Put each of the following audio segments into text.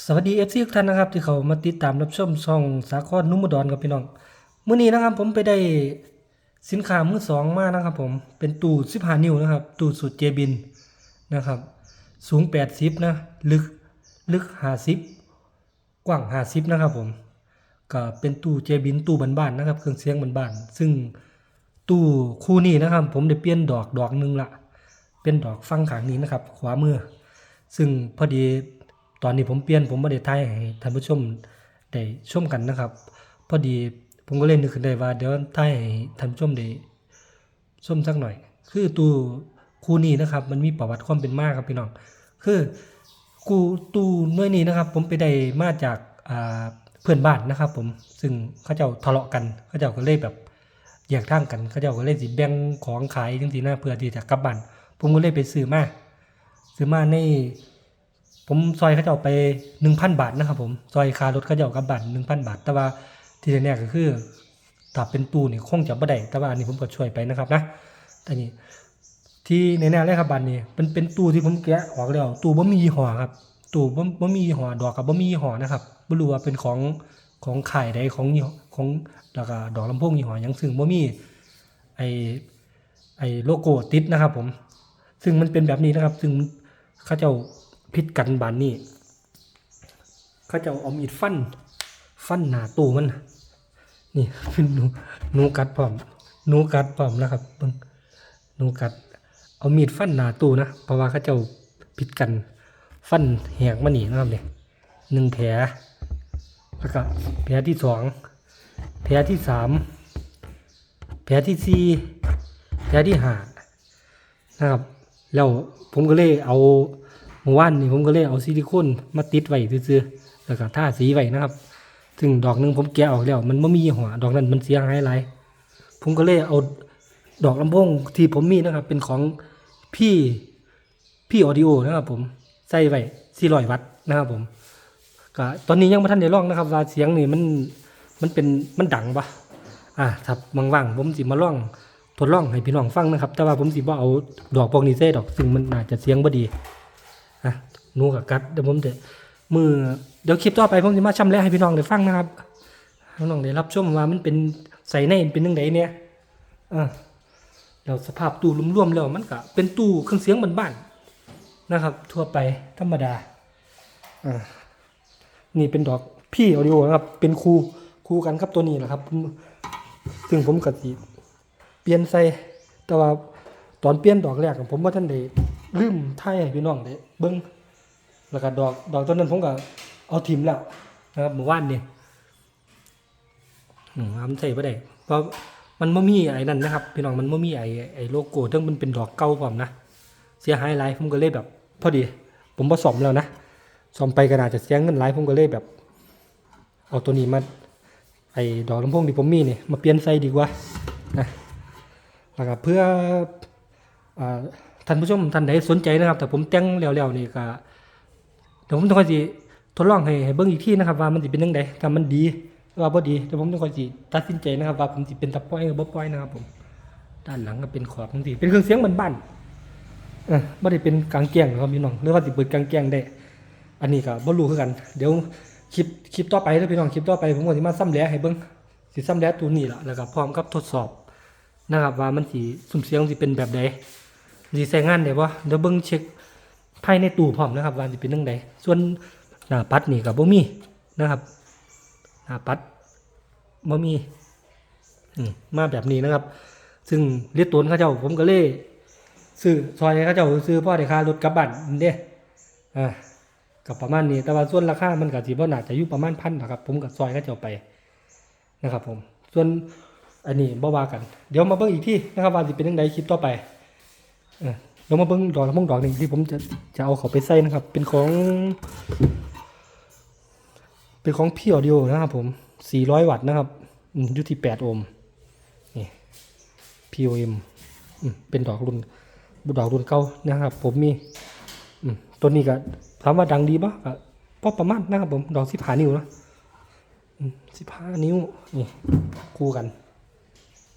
สวัสดีเอฟซีทุกท่านนะครับที่เขามาติดตามรับชมช่องสาครนุ่มอุดกับพี่น้องมื้อนี้นะครับผมไปได้สินค้ามือสองมานะครับผมเป็นตู้15นิ้วนะครับตู้สุดเจบินนะครับ สูง80นะลึกลึก50กว้าง50นะครับผมก็เป็นตู้เจบินตู้บ้านๆนะครับ เครื่องเสียงบ้านๆซึ่งตู้คู่นี้นะครับ ผมได้เปลี่ยนดอกดอกหนึงละเป็นดอกฟังขางนี้นะครับ ขวามือ ซึ่งพอดี ตอนนี้ผมเปลี่ยนผมไม่ได้ถ่ายให้ท่านผู้ชมได้ชมกันนะครับ พอดีผมก็เล่นนึกขึ้นได้ว่าเดี๋ยวถ่ายให้ท่านผู้ชมได้ชมสักหน่อย คือตู้คู่นี้นะครับ มันมีประวัติความเป็นมาครับพี่น้อง คือกูตู้น่วยนี้นะครับ ผมไปได้มาจากอ่าเพื่อนบ้านนะครับ ผมซึ่งเขาเจ้าทะเลาะกันเขาเจ้าก็เลยแบบแยกทางกันเขาเจ้าก็เลยสิแบ่งของขายจังซี่นะเพื่อที่จะกลับบ้านผมก็เลยไปซื้อมาซื้อมาใน ผมซอยเขาจะเอาไปหนึ่งพันบาทนะครับผมซอยคารถเขาจะเอากับบานหนึ่งพันบาท แต่ว่าที่แน่ๆก็คือถ้าเป็นตู้นี่คงจะบ่ได้แต่ว่าอันนี้ผมก็ช่วยไปนะครับนะแต่นี่ที่แน่ๆเลยครับบันนี้เป็นเป็นตู้ที่ผมแกะออกแล้วตู้บ่มียี่ห้อครับตู้บ่บ่มียี่ห้อดอกกับบ่มียี่ห้อนะครับบ่รู้ว่าเป็นของของขายใดของยี่ของแล้วก็ดอกลำโพงยี่ห้อยังซึ่งบ่มีไอไอโลโก้ติดนะครับผม ซึ่งมันเป็นแบบนี้นะครับ ซึ่งเขาเจ้า พิษกันบานนี้เขาจ้าเอามีดฟัน ฟันหนาตูมันน่ะนี่เป็นหนูหนูกัดพร้อมหนูกัดพร้อมนะครับเบิ่งหนูกัด เอามีดฟันหนาตูนะเพราะว่าเขาจ้าพิษกัน ฟันแหกมาหนีนะครับเนี่ยหนึ่งแผลแล้วก็แผลที่สองแผลที่สามแผลที่สี่แผลที่ห้านะครับ แล้วผมก็เลยเอา เมื่อวานนี่ผมก็เลยเอาซิลิโคนมาติดไว้ซื่อๆแล้วก็ทาสีไว้นะครับซึ่งดอกหนึงผมแกะออกแล้ว มันไม่มีหัวดอกนั้นมันเสียหายหลายผมก็เลยเอาดอกลำโพงที่ผมมีนะครับ เป็นของพี่พี่ออดิโอนะครับ ผมใส่ไว้400วัตต์นะครับ ผมก็ตอนนี้ยังไม่ทันได้ลองนะครับ ว่าเสียงนี่มันมันเป็นมันดังปะอ่าถ้าว่างๆผมสิมาลองทดลองให้พี่น้องฟังนะครับ แต่ว่าผมสิบ่เอาดอกพวกนี้ใส่ดอกซึ่งมันน่าจะเสียงบ่ดี อะหนูกับกัดเดี๋ยวผมจะมือเดี๋ยวคลิปต่อไปผมจะมาชำแหละให้พี่น้องได้ฟังนะครับพี่น้องได้รับชมว่ามันเป็นใส่ในเป็นจังไดเนี่ยอะแล้วสภาพตู้รวมๆแล้วมันก็เป็นตู้เครื่องเสียงบ้านๆนะครับ ทั่วไปธรรมดาอ่านี่เป็นดอกพี่ออดิโอนะครับ เป็นคู่คู่กันครับตัวนี้แหละครับ ซึ่งผมกับสีเปลี่ยนใส่แต่ว่าตอนเปลี่ยนดอกแรกผมว่าท่านได้ ลืมถ่ายให้พี่น้องได้เบิ่งแล้วก็ดอกดอกต้นนั้นผมก็เอาทิมแล้วนะครับเมื่อวานนี่อืมใส่บ่ได้เพราะมันบ่มีไอ้นั่นนะครับ พี่น้องมันบ่มีไอ้ไอ้โลโก้ทั้งมันเป็นดอกเก่าพร้อมนะเสียหายหลายผมก็เลยแบบ พอดี ผมบ่ซ่อมแล้วนะซ่อมไปก็น่าจะเสียเงินหลายผมก็เลยแบบเอาตัวนี้มาไอ้ดอกลำโพงที่ผมมีนี่มาเปลี่ยนใส่ดีกว่านะนะครับเพื่อ ท่านผู้ชมท่านใดสนใจนะครับ แต่ผมแต่งแล้วๆนี่ก็เดี๋ยวผมต้องคอยสิทดลองให้ให้เบิ่งอีกที่นะครับ ว่ามันสิเป็นจังไดถ้ามันดีว่าบ่ดีเดี๋ยวผมต้องคอยสิตัดสินใจนะครับ ว่าผมสิเป็นตะปล่อยหรือบ่ปล่อยนะครับ ผม ด้านหลังก็เป็นขอบจังซี่เป็นเครื่องเสียงบ้านๆเออบ่ได้เป็นกลางแจ้งนะครับพี่น้องหรือว่าสิเปิดกลางแจ้งได้ อันนี้ก็บ่รู้คือกัน เดี๋ยวคลิปคลิปต่อไปเด้อพี่น้องคลิปต่อไปผมก็สิมาซ้ำแหลให้เบิ่งสิซ้ำแหลตัวนี้ล่ะแล้วก็พร้อมกับทดสอบ นะครับว่ามันสีสุ่มเสียงสิเป็นแบบใดสิใช้งานได้บ่เดี๋ยวเบิ่งเช็คภายในตู้พร้อมนะครับว่าสิเป็นจังไดส่วนหน้าปัดนี่ก็บ่มีนะครับหน้าปัดบ่มีมาแบบนี้นะครับ ซึ่งเรียกตัวเขาเจ้าผมก็เลยซื้อซอยเขาเจ้าซื้อพ่อได้ค่ารถกลับบ้านนี่เด้อ่ากับประมาณนี้ แต่ว่าส่วนราคามันก็สิบ่น่าจะอยู่ประมาณพันนะครับ ผมก็ซอยเขาเจ้าไปนะครับ ผม ส่วน อันนี้บ่ว่ากัน เดี๋ยวมาเบิ่งอีกที่นะครับว่าสิเป็นยังไงคลิปต่อไปเออเดี๋ยวมาเบิ่งดอกละมงดอกหนึ่งที่ผมจะจะเอาเขาไปใส่นะครับ เป็นของ เป็นของพี่ออดิโอนะครับผม 400 วัตต์นะครับอยู่ที่ 8 โอห์มนี่ POM เป็นดอกรุ่นดอกรุ่นเก่านะครับ ผมมีตัวนี้ก็ถามว่าดังดีปะก็พอประมาณนะครับผม ดอกสิบห้านิ้วนะสิบห้านิ้วนี่คู่กัน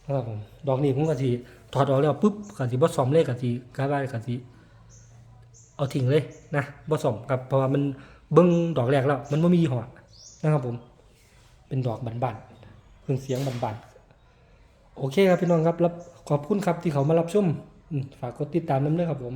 ครับผมดอกนี้ผมก็สิถอดออกแล้วปุ๊บก็สิบ่ซ่อมเลยก็สิกลาว่าก็สิเอาทิ้งเลยนะบ่ซ่อมกับเพราะว่ามันเบิ้งดอกแรกแล้ว มันไม่มีหอดนะครับผม เป็นดอกบานๆเครื่องเสียงบานๆโอเคครับพี่น้องครับรับขอบคุณครับที่เขามารับชมอืมฝากกดติดตามน้ำเด้อครับผม